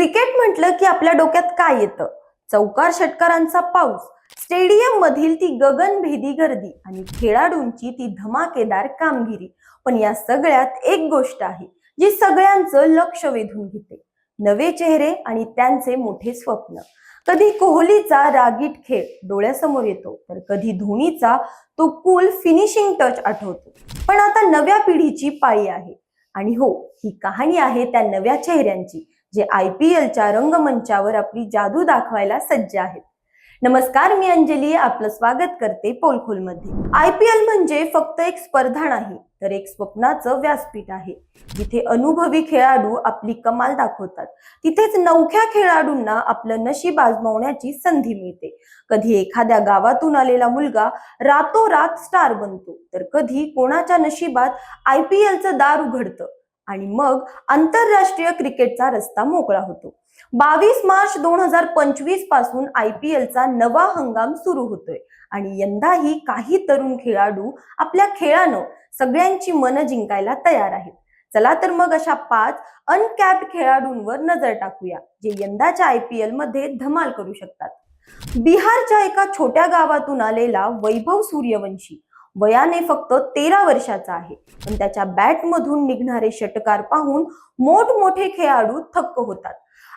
Cricket म्हटलं की आपल्या डोक्यात काय येतं? चौकार षटकारांचा पाऊस स्टेडियम मधील ती गगनभेदी गर्दी आणि खेळाडूंची ती धमाकेदार कामगिरी. पण या सगळ्यात एक गोष्ट आहे जी सगळ्यांचं लक्ष वेधून घेते. नवे चेहरे आणि त्यांचे मोठे स्वप्न. कधी कोहलीचा रागीट खेळ डोळ्यासमोर येतो तर कधी धोनीचा तो कूल फिनिशिंग टच आठवतो. पण आता नव्या पिढीची पाळी आहे. आणि हो ही कहाणी आहे त्या नव्या चेहऱ्यांची. जे आय पी एलच्या रंगमंचावर आपली जादू दाखवायला सज्ज आहेत. नमस्कार मी अंजली आपलं स्वागत करते पोलखोलमध्ये. आय पी एल म्हणजे फक्त एक स्पर्धा नाही तर एक स्वप्नाचं व्यासपीठ आहे. जिथे अनुभवी खेळाडू आपली कमाल दाखवतात. तिथेच नवख्या खेळाडूंना आपलं नशीब आजमावण्याची संधी मिळते. कधी एखाद्या गावातून आलेला मुलगा रातोरात स्टार बनतो तर कधी कोणाच्या नशिबात आय पी एलचं दार उघडतं. आणि मग आंतरराष्ट्रीय क्रिकेटचा रस्ता मोकळा होतो. बावीस मार्च दोन हजार पंचवीसपासून आय पी एलचा नवा हंगाम सुरू होतोय. आणि यंदाही काही तरुण खेळाडू आपल्या खेळानं सगळ्यांची मनं जिंकायला तयार आहेत. चला तर मग अशा पाच अनकॅप्ड खेळाडूंवर नजर टाकूया जे यंदाच्या आय पी एलमध्ये धमाल करू शकतात. बिहारच्या एका छोट्या गावातून आलेला वैभव सूर्यवंशी वयाने फक्त तेरा वर्षाचा आहे. पण त्याच्या बॅटमधून निघणारे षटकार पाहून मोठमोठे खेळाडू थक्क होतात.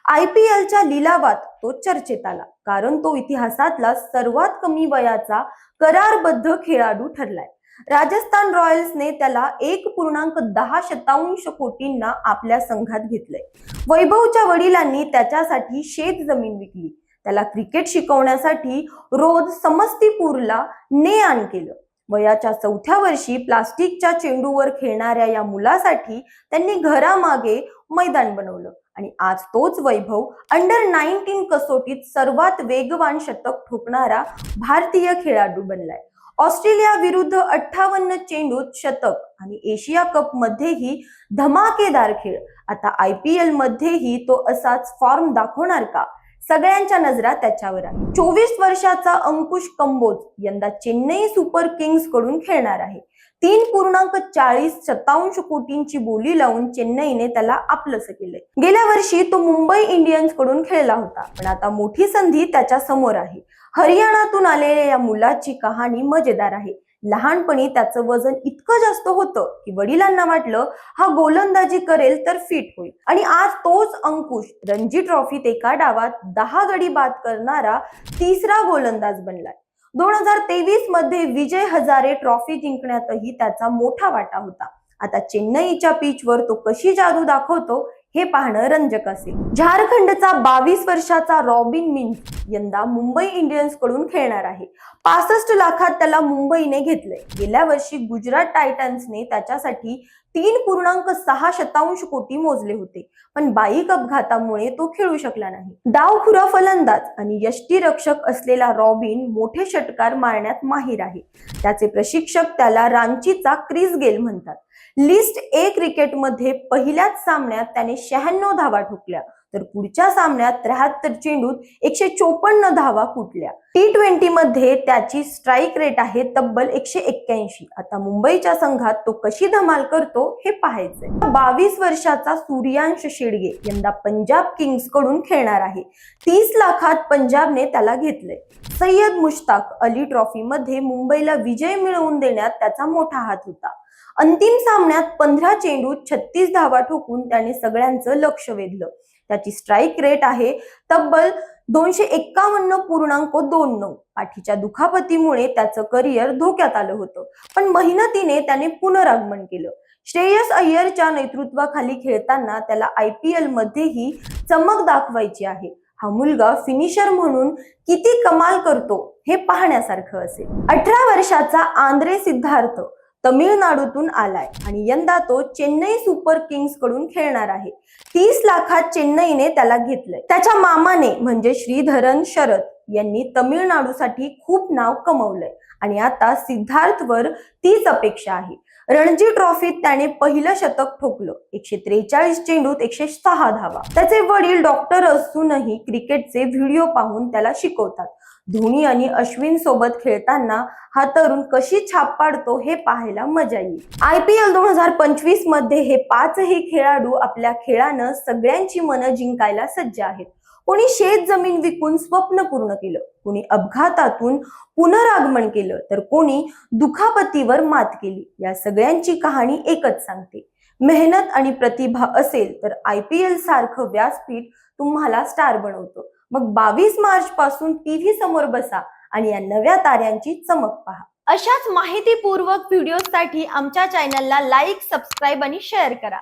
आय पी एलच्या लिलावात तो चर्चेत आला कारण तो इतिहासातला सर्वात कमी वयाचा करारबद्ध खेळाडू ठरलाय. राजस्थान रॉयल्सने त्याला एक पूर्णांक दहा शतांश कोटींना आपल्या संघात घेतलंय. वैभवच्या वडिलांनी त्याच्यासाठी शेत जमीन विकली. त्याला क्रिकेट शिकवण्यासाठी रोज समस्तीपूरला ने आण केलं. वयाच्या चौथ्या वर्षी प्लास्टिकच्या चेंडूवर खेळणाऱ्या या मुलासाठी त्यांनी घरामागे मैदान बनवलं. आणि आज तोच वैभव अंडर नाईन्टीन कसोटीत सर्वात वेगवान शतक ठोकणारा भारतीय खेळाडू बनलाय. ऑस्ट्रेलिया विरुद्ध अठ्ठावन्न चेंडूत शतक आणि एशिया कप मध्येही धमाकेदार खेळ. आता आय पी एल मध्येही तो असाच फॉर्म दाखवणार का? सगळ्यांच्या नजरा त्याच्यावर आहे चोवीस वर्षाचा अंकुश कंबोज यंदा चेन्नई सुपर किंग्सकडून खेळणार आहे. तीन पूर्णांक चाळीस शतांश कोटींची बोली लावून चेन्नईने त्याला आपलंसं केलंय. गेल्या वर्षी तो मुंबई इंडियन्सकडून खेळला होता पण आता मोठी संधी त्याच्यासमोर आहे. हरियाणातून आलेल्या या मुलाची कहाणी मजेदार आहे. लहानपणी त्याचं वजन इतकं जास्त होतं की वडिलांना वाटलं हा गोलंदाजी करेल तर फिट होईल. आणि आज तोच अंकुश रणजी ट्रॉफीत एका डावात दहा गडी बाद करणारा तिसरा गोलंदाज बनलाय. दोन हजार तेवीसमध्ये विजय हजारे ट्रॉफी जिंकण्यातही त्याचा मोठा वाटा होता. आता चेन्नईच्या पिचवर तो कशी जादू दाखवतो हे पाहणं रंजक असेल. झारखंडचा बावीस वर्षाचा रॉबिन मिन्स यंदा मुंबई इंडियन्सकडून खेळणार आहे. पासष्ट लाखात त्याला मुंबईने घेतलंय. गेल्या वर्षी गुजरात टायटन्सने त्याच्यासाठी तीन पूर्णांक सहा शतांश कोटी मोजले होते. पण बाईक अपघातामुळे तो खेळू शकला नाही. डावखुरा फलंदाज आणि यष्टीरक्षक असलेला रॉबिन मोठे षटकार मारण्यात माहीर आहे. त्याचे प्रशिक्षक त्याला रांचीचा क्रिस गेल म्हणतात. लिस्ट ए क्रिकेटमध्ये पहिल्याच सामन्यात त्याने शहाण्णव धावा ठोकल्या. तर पुढच्या सामन्यात त्र्याहत्तर चेंडूत एकशे चोपन्न धावा कुठल्या टी ट्वेंटी मध्ये त्याची स्ट्राईक रेट आहे तब्बल एकशे एक्क्याऐंशी. आता मुंबईच्या संघात तो कशी धमाल करतो हे पाहायचंय. बावीस वर्षाचा सूर्यांश शेडगे यंदा पंजाब किंग्सकडून खेळणार आहे. तीस लाखात पंजाबने त्याला घेतलंय. सय्यद मुश्ताक अली ट्रॉफी मध्ये मुंबईला विजय मिळवून देण्यात त्याचा मोठा हात होता. अंतिम सामन्यात पंधरा चेंडूत छत्तीस धावा ठोकून त्याने सगळ्यांचं लक्ष वेधलं. त्याची स्ट्राईक रेट आहे तब्बल दोनशे एक्कावन्न पूर्णांक दोन नऊ. पाठीच्या दुखापतीमुळे त्याचं करिअर धोक्यात आलं होतं. पण मेहनतीने त्याने पुनरागमन केलं. श्रेयस अय्यरच्या नेतृत्वाखाली खेळताना त्याला आय पी एल मध्येही चमक दाखवायची आहे. हा मुलगा फिनिशर म्हणून किती कमाल करतो हे पाहण्यासारखं असेल. अठरा वर्षाचा आंद्रे सिद्धार्थ तमिळनाडूतून आलाय आणि यंदा तो चेन्नई सुपर किंग्सकडून खेळणार आहे. तीस लाखात चेन्नईने त्याला घेतलंय. त्याच्या मामाने म्हणजे श्रीधरन शरद यांनी तमिळनाडूसाठी खूप नाव कमवलंय. आणि आता सिद्धार्थवर तीच अपेक्षा आहे. रणजी ट्रॉफीत त्याने पहिलं शतक ठोकलं. एकशे त्रेचाळीस चेंडूत एकशे सहा धावा. त्याचे वडील डॉक्टर असूनही क्रिकेटचे व्हिडिओ पाहून त्याला शिकवतात. धोनी आणि अश्विन सोबत खेळताना हा तरुण कशी छाप पाडतो हे पाहायला मजा येईल. आय पी एल दोन हजार पंचवीसमध्ये हे पाचही खेळाडू आपल्या खेळानं सगळ्यांची मनं जिंकायला सज्ज आहेत. कोणी शेत जमीन विकून स्वप्न पूर्ण केलं कोणी अपघातातून पुनरागमन केलं तर कोणी दुखापतीवर मात केली. या सगळ्यांची कहाणी एकच सांगते. मेहनत आणि प्रतिभा असेल तर आय पी एल सारखं व्यासपीठ तुम्हाला स्टार बनवतो. मग बावीस मार्च पासून टीव्ही समोर बसा आणि या नव्या ताऱ्यांची चमक पहा. अशाच माहितीपूर्वक व्हिडिओसाठी आमच्या चॅनलला लाईक सबस्क्राईब आणि शेअर करा.